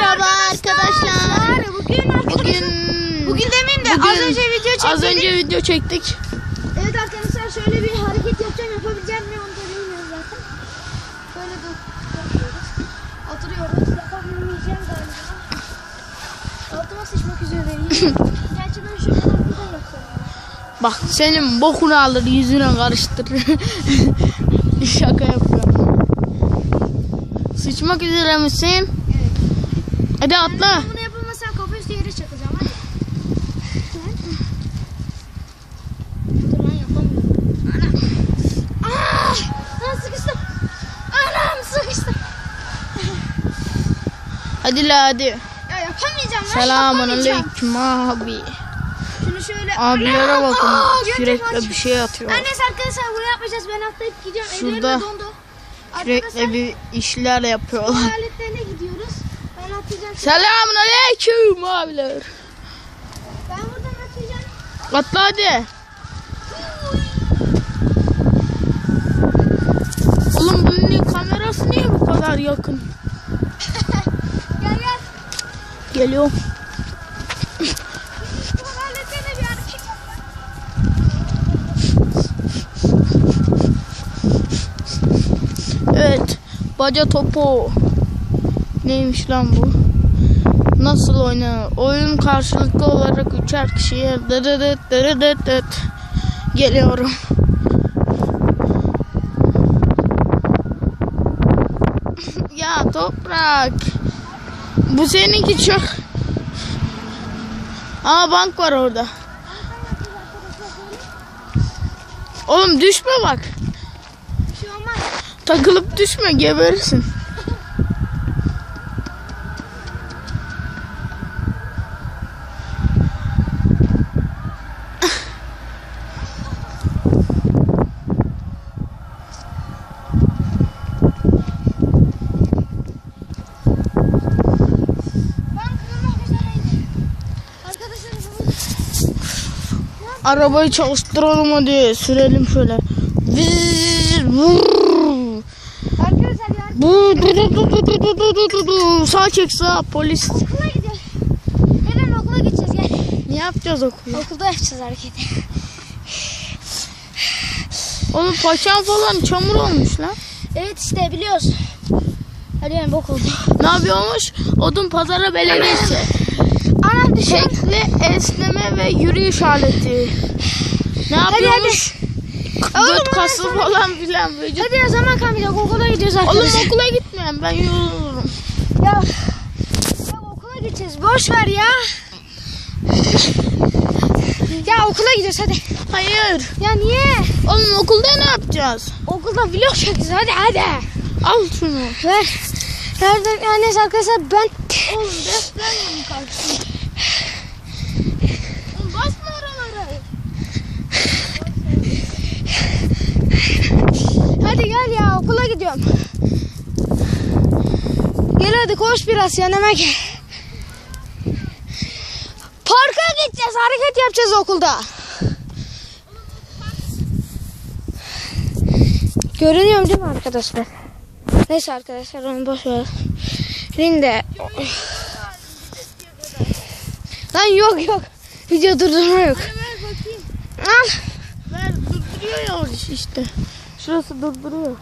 Merhaba arkadaşlar. Bugün. Bugün Bugün demeyeyim de az bugün- önce video çektik. Az önce video çektik. Evet arkadaşlar şöyle bir hareket yapacağım. Yapabileceğim mi onu da bilmiyorum zaten. Böyle dur. Oturuyoruz. Yapabilmeyeceğim galiba. Altıma sıçmak üzereyim. Gerçi ben şu kadar burada yapıyorum. Bak senin bokunu alır yüzüne karıştırır. Şaka yapıyorum. Sıçmak üzere misin? Hadi atla. Ben bunu yapamazsam kafa üstü yere çakacağım. Hadi. Dur lan yapamıyorum. Anam. Ah! Lan sıkıştım. Anam sıkıştım. Hadi la hadi. Ya yapamayacağım. lan, Selamun aleyküm abi. Şunu şöyle. Abilere bakın Aa, sürekli bir şey atıyor. Neyse arkadaşlar bunu yapmayacağız. Ben atlayıp gidiyorum. Ellerim Şurada de dondu. Sürekli bir işler yapıyorlar. aletlerine gidiyoruz. Ben atlayacağım. Selamun aleyküm abiler. Ben buradan atlayacağım. Atla hadi. Oğlum bunun kamerası niye bu kadar yakın? Gel gel. Geliyorum. Evet. Baca topu. Neymiş lan bu? Nasıl oynanır? Oyun karşılıklı olarak üçer kişiye dırırıt dırırıt dıt. Geliyorum. ya toprak. Bu seninki çok. Aa bank var orada. Oğlum düşme bak. Bir şey olmaz. Takılıp düşme geberirsin. Ben kırılmak üzereydim. Arkadaşlar bu Arabayı çalıştıralım hadi sürelim şöyle. Bu du du du du du du du du du du. Sağ çek sağ polis. okula gidiyoruz. Gelin okula gideceğiz gel. Ne yapacağız okulu? Okulda yapacağız hareketi. Oğlum paçam falan çamur olmuş lan. Evet işte biliyoruz. Hadi yani bok oldu. Ne yapıyormuş? Odun pazara belediyesi. Anam düşün. Şekli esneme ve yürüyüş aleti. Ne yapıyormuş? Oğlum, Göt kası falan filan vücut. Hadi o zaman kalmayacak okula gidiyoruz Oğlum arkadaşlar. okula gitmeyen ben yorulurum. Ya, ya okula gideceğiz. Boş ver ya. Ya okula gidiyoruz hadi. Hayır. Ya niye? Oğlum okulda ne yapacağız? Okulda vlog çekeceğiz hadi hadi. Al şunu. Ver. Nereden? Ya neyse arkadaşlar ben... Oğlum defterle mi kalksın? Oğlum basma oralara. Hadi gel ya gidiyorum. Gel hadi koş biraz yanıma gel. Parka gideceğiz hareket yapacağız okulda. Görünüyor değil mi arkadaşlar? Neyse arkadaşlar onu boş ver. Rinde. Lan yok yok. Video durdurma yok. Ver bakayım. Al. Ver durduruyor ya işte. Şurası durduruyor.